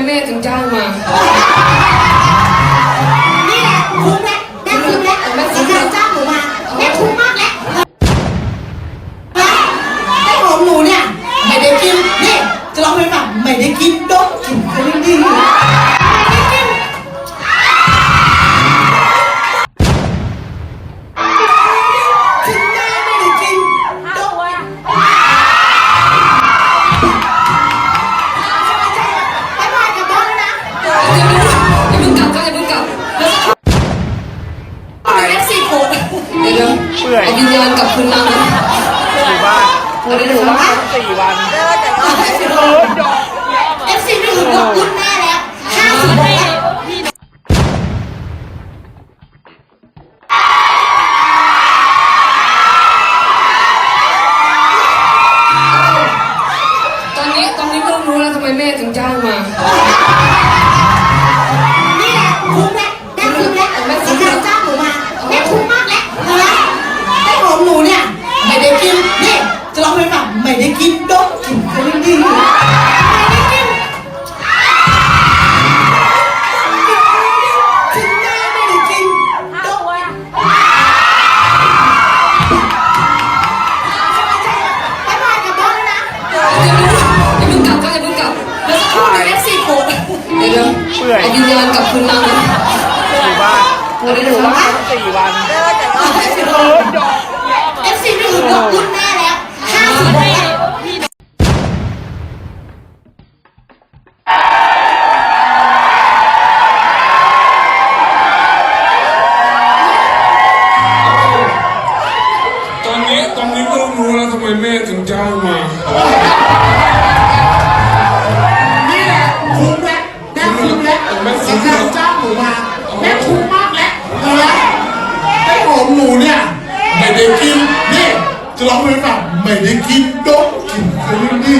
มแม่ถึงจ้างมานี่แหละคุ้มแล้วแม่คุ้มแล้วแม่จ้างหนูมาแม่คุ้มมากแล้วไอ้ของหนูเนี่ยไม่ได้กินนี่จะลองไพลงแบบไม่ได้กิน เดี๋ยวเปื่อยเอาวิญญาณกลับคืนร่างนอยู่บ้านเอาได้ดูว่าสี่วันเอฟซีไม่ถึงกับคุณแม่แล้วห้าสิบแล้วตอนนี้ตอนนี้ไม่ต้องรู้แล้วทำไมแม่ถึงจ้างมา นี่แหละคุ้มแล้ว บอสนะอย่าเพิ่งกลับก็อย่าเพิ่งกลับแล้วสักครู่หนึ่งเอฟซีโกรธเดี๋ยวเปื่อยเอาวิญญาณกลับคืนร่างนะอยู่บ้านเอาได้ดูว่าสี่วันเอฟซีไม่ถึงกับคุณแม่แล้วห้า ไมแม่ถึงจ้างมานี่แหละคุ้มแล้วแม่คุ้มแล้วแม่คุ้มแล้วจ้างหนูมาแม่คุ้มมากแล้วนะไอ้ขอมหนูเนี่ยไม่ได้กินนี่จะร้องไปฟังไม่ได้กินดมกินก็ยังดี